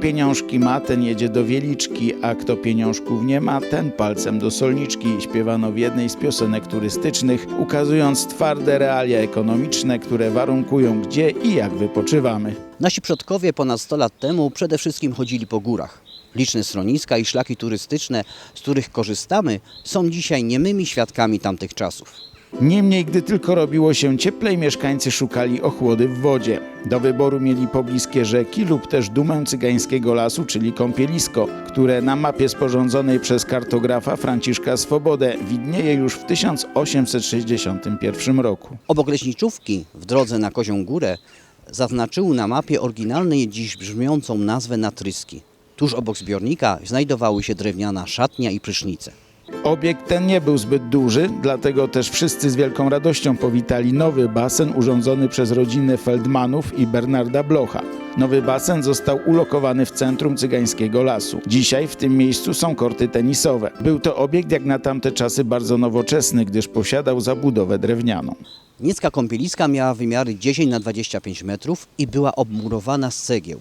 pieniążki ma, ten jedzie do Wieliczki, a kto pieniążków nie ma, ten palcem do solniczki. Śpiewano w jednej z piosenek turystycznych, ukazując twarde realia ekonomiczne, które warunkują gdzie i jak wypoczywamy. Nasi przodkowie ponad 100 lat temu przede wszystkim chodzili po górach. Liczne schroniska i szlaki turystyczne, z których korzystamy, są dzisiaj niemymi świadkami tamtych czasów. Niemniej, gdy tylko robiło się cieplej, mieszkańcy szukali ochłody w wodzie. Do wyboru mieli pobliskie rzeki lub też dumę cygańskiego lasu, czyli kąpielisko, które na mapie sporządzonej przez kartografa Franciszka Swobodę widnieje już w 1861 roku. Obok leśniczówki, w drodze na Kozią Górę, zaznaczył na mapie oryginalnej dziś brzmiącą nazwę Natryski. Tuż obok zbiornika znajdowały się drewniana szatnia i prysznice. Obiekt ten nie był zbyt duży, dlatego też wszyscy z wielką radością powitali nowy basen urządzony przez rodzinę Feldmanów i Bernarda Blocha. Nowy basen został ulokowany w centrum cygańskiego lasu. Dzisiaj w tym miejscu są korty tenisowe. Był to obiekt jak na tamte czasy bardzo nowoczesny, gdyż posiadał zabudowę drewnianą. Niecka kąpieliska miała wymiary 10 na 25 metrów i była obmurowana z cegieł.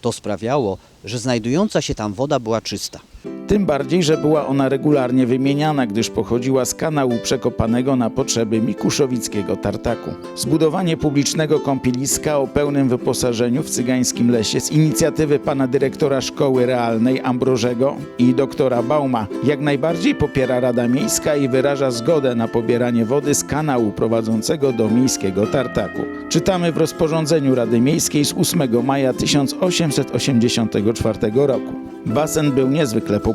To sprawiało, że znajdująca się tam woda była czysta. Tym bardziej, że była ona regularnie wymieniana, gdyż pochodziła z kanału przekopanego na potrzeby Mikuszowickiego tartaku. Zbudowanie publicznego kąpieliska o pełnym wyposażeniu w cygańskim lesie z inicjatywy pana dyrektora szkoły realnej Ambrożego i doktora Bauma jak najbardziej popiera Rada Miejska i wyraża zgodę na pobieranie wody z kanału prowadzącego do miejskiego tartaku. Czytamy w rozporządzeniu Rady Miejskiej z 8 maja 1884 roku. Basen był niezwykle popularny.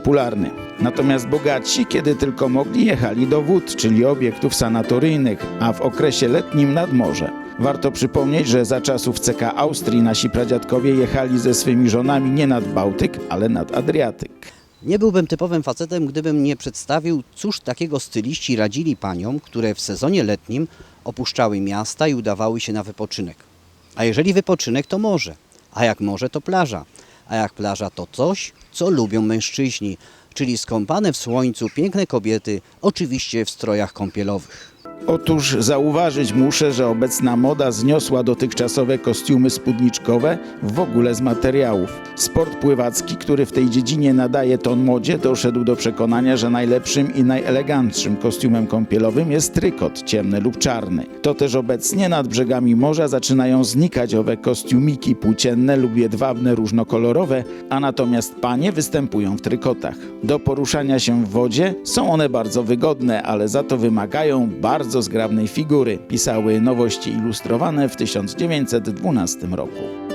Natomiast bogatsi, kiedy tylko mogli, jechali do wód, czyli obiektów sanatoryjnych, a w okresie letnim nad morze. Warto przypomnieć, że za czasów CK Austrii nasi pradziadkowie jechali ze swymi żonami nie nad Bałtyk, ale nad Adriatyk. Nie byłbym typowym facetem, gdybym nie przedstawił, cóż takiego styliści radzili paniom, które w sezonie letnim opuszczały miasta i udawały się na wypoczynek. A jeżeli wypoczynek, to morze. A jak morze, to plaża. A jak plaża, to coś, co lubią mężczyźni, czyli skąpane w słońcu piękne kobiety, oczywiście w strojach kąpielowych. Otóż zauważyć muszę, że obecna moda zniosła dotychczasowe kostiumy spódniczkowe w ogóle z materiałów. Sport pływacki, który w tej dziedzinie nadaje ton modzie, doszedł do przekonania, że najlepszym i najelegantszym kostiumem kąpielowym jest trykot, ciemny lub czarny. To też obecnie nad brzegami morza zaczynają znikać owe kostiumiki płócienne lub jedwabne różnokolorowe, a natomiast panie występują w trykotach. Do poruszania się w wodzie są one bardzo wygodne, ale za to wymagają bardzo zgrabnej figury, pisały nowości ilustrowane w 1912 roku.